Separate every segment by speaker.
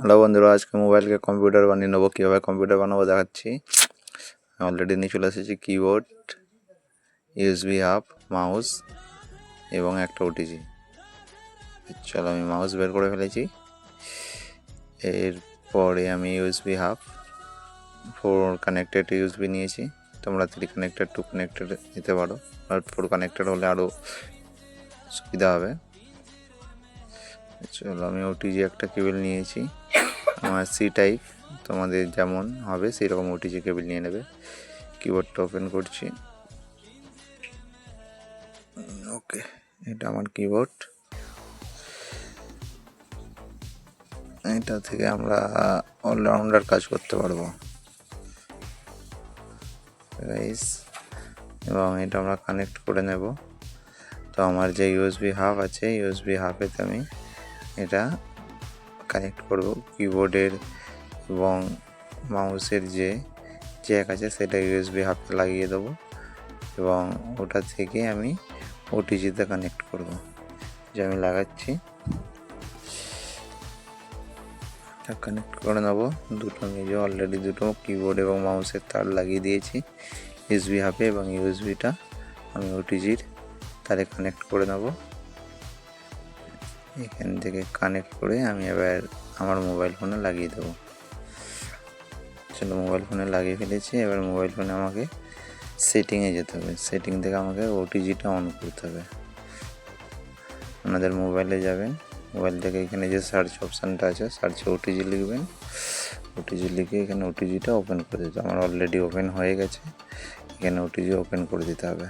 Speaker 1: Hello বন্ধুরা, আজকে মোবাইলকে computer বানিয়ে নেব, কীভাবে কম্পিউটার বানাবো দেখাচ্ছি। অলরেডি নিয়ে চলে এসেছি কিবোর্ড ইউএসবি হাব মাউস এবং একটা ওটিজি চলো আমি মাউস বের করে ফেলেছি। এরপরে আমি USB hub four connected USB নিয়েছি। তোমরা থ্রি কানেক্টেড টু কানেক্টেড নিতে পারো। আর ফোর কানেক্টেড হলে আরও সুবিধা হবে। চলো, আমি ওটিজি একটা কেবল নিয়েছি। আমার সি টাইপ তোমাদের যেমন হবে সেই রকম ওটিজি কেবল নিয়ে নেবে। কিবোর্ডটা ওপেন করছি। ওকে এটা আমার কিবোর্ড এটা থেকে আমরা অলরাউন্ডার কাজ করতে পারব। গাইস এবং এটা আমরা কানেক্ট করে নেব। তো আমার যে ইউএসবি হাব আছে ইউএসবি হাবেতে আমি এটা কানেক্ট করব কিবোর্ডের এবং মাউসের যে জ্যাক আছে সেটা ইউএসবি হাতে লাগিয়ে দেবো এবং ওটা থেকে আমি ওটিজিতে কানেক্ট করব। যে আমি লাগাচ্ছি। কানেক্ট করে নেব। দুটো নিজে অলরেডি দুটো কিবোর্ড এবং মাউসের তার লাগিয়ে দিয়েছি। ইউএসবি হাবে এবং ইউএসবিটা আমি ওটিজির তারে কানেক্ট করে নেব। এখান থেকে কানেক্ট করে আমি এবার আমার মোবাইল ফোনে লাগিয়ে দেবো। চলো মোবাইল ফোনে লাগিয়ে ফেলেছি, এবার মোবাইল ফোনে আমাকে সেটিংয়ে যেতে হবে। সেটিং থেকে আমাকে ওটিজিটা অন করতে হবে। আপনাদের মোবাইলে যাবেন মোবাইল থেকে এখানে যে সার্চ অপশানটা আছে সার্চে ওটিজি লিখবেন। ওটিজি লিখে এখানে ওটিজিটা ওপেন করে দিতে আমার অলরেডি ওপেন হয়ে গেছে, এখানে ওটিজি ওপেন করে দিতে হবে।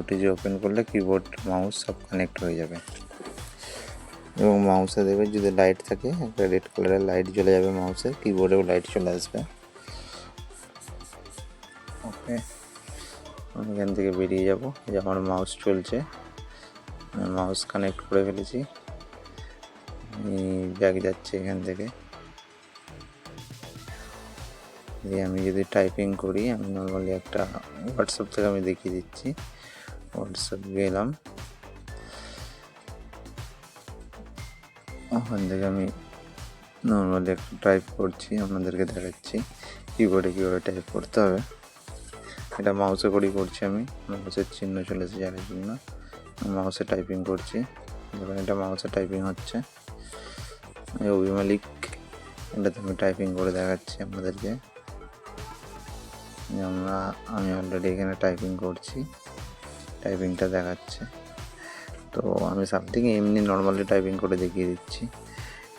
Speaker 1: ওটিজি ওপেন করলে কিবোর্ড মাউস সব কানেক্ট হয়ে যাবে। এবং মাউসে দেবে যদি লাইট থাকে, একটা রেড কালারের লাইট জ্বলে যাবে মাউসে কিবোর্ডেও লাইট চলে আসবে। ওকে আমি এখান থেকে বেরিয়ে যাব। যে আমার মাউস চলছে। মাউস কানেক্ট করে ফেলেছি। ব্যাগ যাচ্ছে এখান থেকে। দিয়ে আমি যদি টাইপিং করি, আমি নর্মালি একটা হোয়াটসঅ্যাপ থেকে আমি দেখিয়ে দিচ্ছি। হোয়াটসঅ্যাপ গেলাম। ওখান থেকে আমি নর্মালি একটু টাইপ করছি, আপনাদেরকে দেখাচ্ছি কিবোর্ডে কীভাবে টাইপ করতে হবে। এটা মাউসে করেই করছি আমি মাউসের চিহ্ন চলেছে যার জন্য মাউসে টাইপিং করছি, দেখুন এটা মাউসে টাইপিং হচ্ছে। অভি মালিক এটাতে আমি টাইপিং করে দেখাচ্ছি আপনাদেরকে। আমরা, আমি অলরেডি এখানে টাইপিং করছি টাইপিংটা দেখাচ্ছে। তো আমি সামথিং এমনি নর্মালি টাইপিং করে দেখিয়ে দিচ্ছি।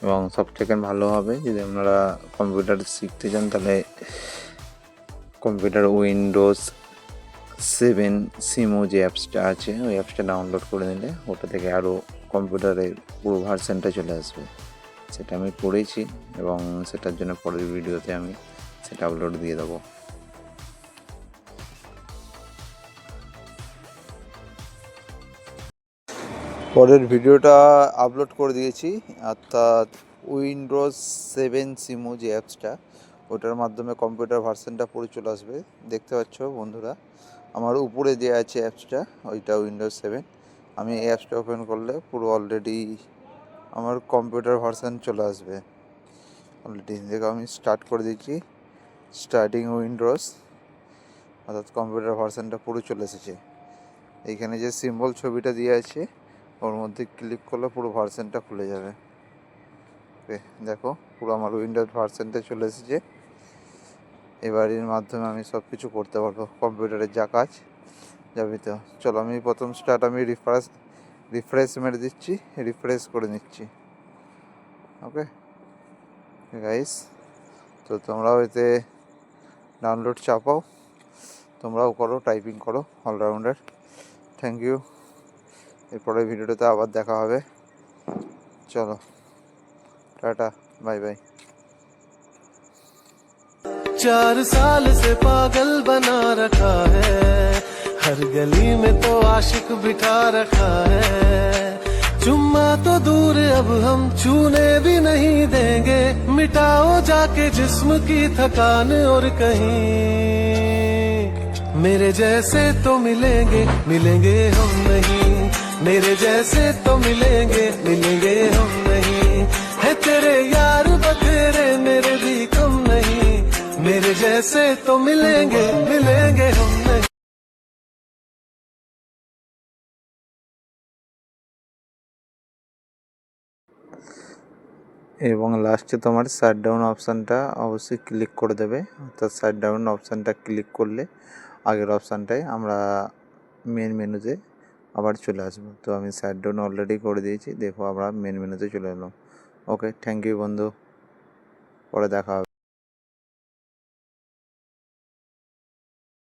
Speaker 1: এবং সব থেকে ভালো হবে যদি আপনারা কম্পিউটার শিখতে চান, তাহলে কম্পিউটার উইন্ডোজ সেভেন সিমো যে অ্যাপসটা আছে, ওই অ্যাপসটা ডাউনলোড করে নিলে ওটা থেকে আরও কম্পিউটারের পুরো ভার্সনটা চলে আসবে। সেটা আমি করেছি এবং সেটার জন্য পরের ভিডিওতে আমি সেটা আপলোড দিয়ে দেবো। পরের ভিডিওটা আপলোড করে দিয়েছি। অর্থাৎ উইন্ডোজ সেভেন সিমো যে অ্যাপসটা ওটার মাধ্যমে কম্পিউটার ভার্সনটা পুরো চলে আসবে। দেখতে পাচ্ছ বন্ধুরা, আমার উপরে যে আছে অ্যাপসটা ওইটা উইন্ডোজ সেভেন আমি এই অ্যাপসটা ওপেন করলে পুরো অলরেডি আমার কম্পিউটার ভার্সন চলে আসবে। অলরেডি দেখো আমি স্টার্ট করে দিচ্ছি স্টার্টিং উইন্ডোজ অর্থাৎ কম্পিউটার ভার্সনটা পুরো চলে এসেছে। এইখানে যে সিম্বল ছবিটা দিয়ে আছে ওর মধ্যে ক্লিক করলে পুরো ভার্সনটা খুলে যাবে। ওকে দেখো, পুরো আমার উইন্ডোজ ভার্সেনটা চলে এসেছে। এবার এর মাধ্যমে আমি সব কিছু করতে পারব কম্পিউটারের যা কাজ। যাবি তো, চলো আমি প্রথম স্টার্ট আমি রিফ্রেশ রিফ্রেশ মেরে দিচ্ছি রিফ্রেশ করে নিচ্ছি। ওকে গাইস তো তোমরাও এতে ডাউনলোড চাপাও, তোমরাও করো টাইপিং করো অলরাউন্ডার থ্যাংক ইউ এরপরের ভিডিওটাতে আবার দেখা হবে চলো টাটা বাই বাই
Speaker 2: चार साल से पागल बना रखा है हर गली में तो आशिक बिठा रखा है चुम्मा तो दूर अब हम छूने भी नहीं देंगे मिटाओ जाके जिस्म की थकान और कहीं मेरे जैसे तो मिलेंगे मिलेंगे हम नहीं मेरे जैसे तो मिलेंगे मिलेंगे हम नहीं। है तेरे यार बखेरे मेरे भी कम नहीं। मेरे जैसे तो मिलेंगे मिलेंगे हम नहीं।
Speaker 1: এবং লাস্টে তোমার শাট ডাউন অপশানটা অবশ্যই ক্লিক করে দেবে। অর্থাৎ শাট ডাউন অপশানটা ক্লিক করলে আগের অপশানটায় আমরা মেন মেনুতে আবার চলে আসব। তো আমি সাইড ডাউন অলরেডি করে দিয়েছি। দেখো আমরা মেন মেনুতে চলে এলাম। ওকে থ্যাংক ইউ বন্ধু। পরে দেখা হবে।